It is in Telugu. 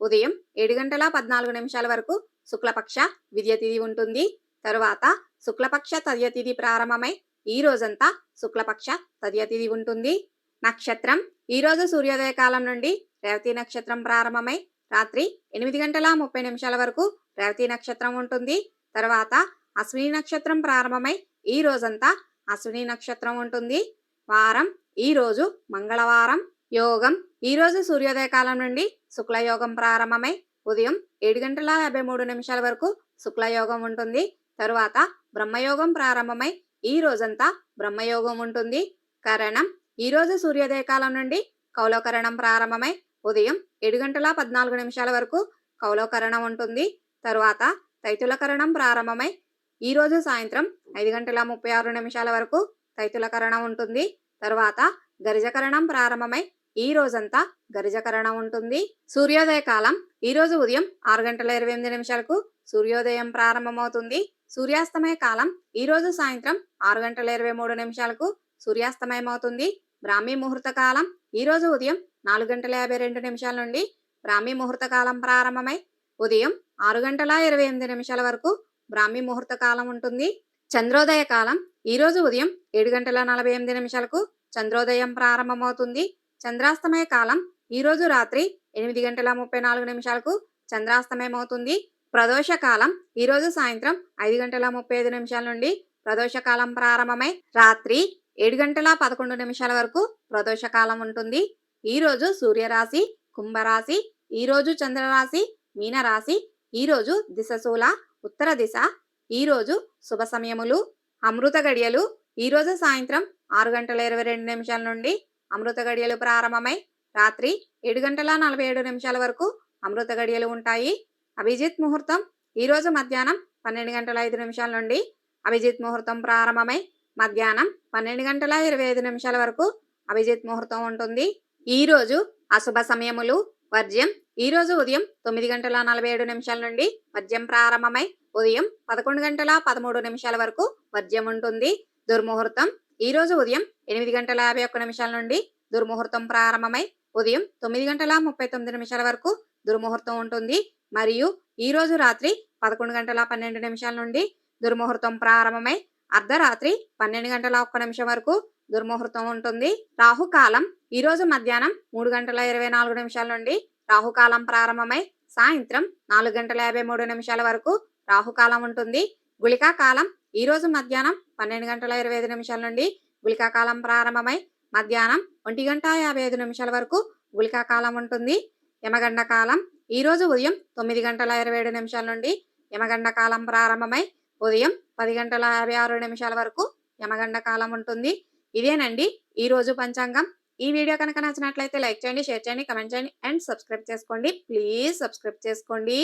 ఉదయం ఏడు గంటల పద్నాలుగు నిమిషాల వరకు శుక్లపక్ష విద్యతిథి ఉంటుంది. తరువాత శుక్లపక్ష తదియతిథి ప్రారంభమై ఈ రోజంతా శుక్లపక్ష తదియతిథి ఉంటుంది. నక్షత్రం ఈరోజు సూర్యోదయ కాలం నుండి రేవతి నక్షత్రం ప్రారంభమై రాత్రి ఎనిమిది గంటల ముప్పై నిమిషాల వరకు రేవతి నక్షత్రం ఉంటుంది. తర్వాత అశ్విని నక్షత్రం ప్రారంభమై ఈ రోజంతా అశ్విని నక్షత్రం ఉంటుంది. వారం ఈరోజు మంగళవారం యోగం. ఈరోజు సూర్యోదయ కాలం నుండి శుక్లయోగం ప్రారంభమై ఉదయం ఏడు గంటల యాభై మూడు నిమిషాల వరకు శుక్లయోగం ఉంటుంది. తరువాత బ్రహ్మయోగం ప్రారంభమై ఈ రోజంతా బ్రహ్మయోగం ఉంటుంది. కరణం. ఈ రోజు సూర్యోదయ కాలం నుండి కౌలకరణం ప్రారంభమై ఉదయం ఏడు గంటల పద్నాలుగు నిమిషాల వరకు కౌలకరణం ఉంటుంది. తరువాత తైతులకరణం ప్రారంభమై ఈ రోజు సాయంత్రం ఐదు గంటల ముప్పై ఆరు నిమిషాల వరకు తైతులకరణం ఉంటుంది. తరువాత గరిజకరణం ప్రారంభమై ఈ రోజంతా గరిజకరణ ఉంటుంది. సూర్యోదయ కాలం ఈ రోజు ఉదయం ఆరు గంటల ఇరవై ఎనిమిది నిమిషాలకు సూర్యోదయం ప్రారంభమవుతుంది. సూర్యాస్తమయ కాలం ఈ రోజు సాయంత్రం ఆరు గంటల ఇరవై మూడు నిమిషాలకు సూర్యాస్తమయం అవుతుంది బ్రాహ్మీ ముహూర్త కాలం ఈ రోజు ఉదయం నాలుగు గంటల యాభై రెండు నిమిషాల నుండి బ్రాహ్మీ ముహూర్త కాలం ప్రారంభమై ఉదయం ఆరు గంటల ఇరవై ఎనిమిది నిమిషాల వరకు బ్రాహ్మీ ముహూర్త కాలం ఉంటుంది. చంద్రోదయ కాలం ఈ రోజు ఉదయం ఏడు గంటల నలభై ఎనిమిది నిమిషాలకు చంద్రోదయం ప్రారంభమవుతుంది. చంద్రాస్తమయ కాలం ఈరోజు రాత్రి ఎనిమిది గంటల ముప్పై నాలుగు నిమిషాలకు చంద్రాస్తమయం అవుతుంది ప్రదోష కాలం సాయంత్రం ఐదు గంటల ముప్పై ఐదు నిమిషాల నుండి ప్రదోష కాలం ప్రారంభమై రాత్రి ఏడు గంటల పదకొండు నిమిషాల వరకు ప్రదోష కాలం ఉంటుంది. ఈరోజు సూర్యరాశి కుంభరాశి ఈ రోజు చంద్రరాశి మీనరాశి ఈరోజు దిశశూల ఉత్తర దిశ ఈరోజు శుభ సమయములు అమృత గడియలు ఈరోజు సాయంత్రం ఆరు గంటల ఇరవై రెండు నిమిషాల నుండి అమృత గడియలు ప్రారంభమై రాత్రి ఏడు గంటల నలభై ఏడు నిమిషాల వరకు అమృత గడియలు ఉంటాయి. అభిజిత్ ముహూర్తం ఈరోజు మధ్యాహ్నం పన్నెండు గంటల ఐదు నిమిషాల నుండి అభిజిత్ ముహూర్తం ప్రారంభమై మధ్యాహ్నం పన్నెండు గంటల ఇరవై ఐదు నిమిషాల వరకు అభిజిత్ ముహూర్తం ఉంటుంది. ఈ రోజు అశుభ సమయములు వర్జ్యం ఈరోజు ఉదయం తొమ్మిది గంటల నలభై ఏడు నిమిషాల నుండి వర్జ్యం ప్రారంభమై ఉదయం పదకొండు గంటల పదమూడు నిమిషాల వరకు వర్జ్యం ఉంటుంది. దుర్ముహూర్తం ఈ రోజు ఉదయం ఎనిమిది గంటల యాభై ఒక్క నిమిషాల నుండి దుర్ముహూర్తం ప్రారంభమై ఉదయం తొమ్మిది గంటల ముప్పై తొమ్మిది నిమిషాల వరకు దుర్ముహూర్తం ఉంటుంది. మరియు ఈ రోజు రాత్రి పదకొండు గంటల పన్నెండు నిమిషాల నుండి దుర్ముహూర్తం ప్రారంభమై అర్ధరాత్రి పన్నెండు గంటల ఒక్క నిమిషం వరకు దుర్ముహూర్తం ఉంటుంది. రాహుకాలం ఈ రోజు మధ్యాహ్నం మూడు గంటల ఇరవై నాలుగు నిమిషాల నుండి రాహుకాలం ప్రారంభమై సాయంత్రం నాలుగు గంటల యాభై మూడు నిమిషాల వరకు రాహుకాలం ఉంటుంది. గుళికా కాలం ఈ రోజు మధ్యాహ్నం పన్నెండు గంటల ఇరవై ఐదు నిమిషాల నుండి గుళికాకాలం ప్రారంభమై మధ్యాహ్నం ఒంటి గంట యాభై ఐదు నిమిషాల వరకు గుళికాకాలం ఉంటుంది. యమగండ కాలం ఈ రోజు ఉదయం తొమ్మిది గంటల ఇరవై ఏడు నిమిషాల నుండి యమగండ కాలం ప్రారంభమై ఉదయం పది గంటల యాభై ఆరు నిమిషాల వరకు యమగండ కాలం ఉంటుంది. ఇదేనండి ఈ రోజు పంచాంగం. ఈ వీడియో కనుక నచ్చినట్లయితే లైక్ చేయండి షేర్ చేయండి కమెంట్ చేయండి అండ్ సబ్స్క్రైబ్ చేసుకోండి. ప్లీజ్ సబ్స్క్రైబ్ చేసుకోండి.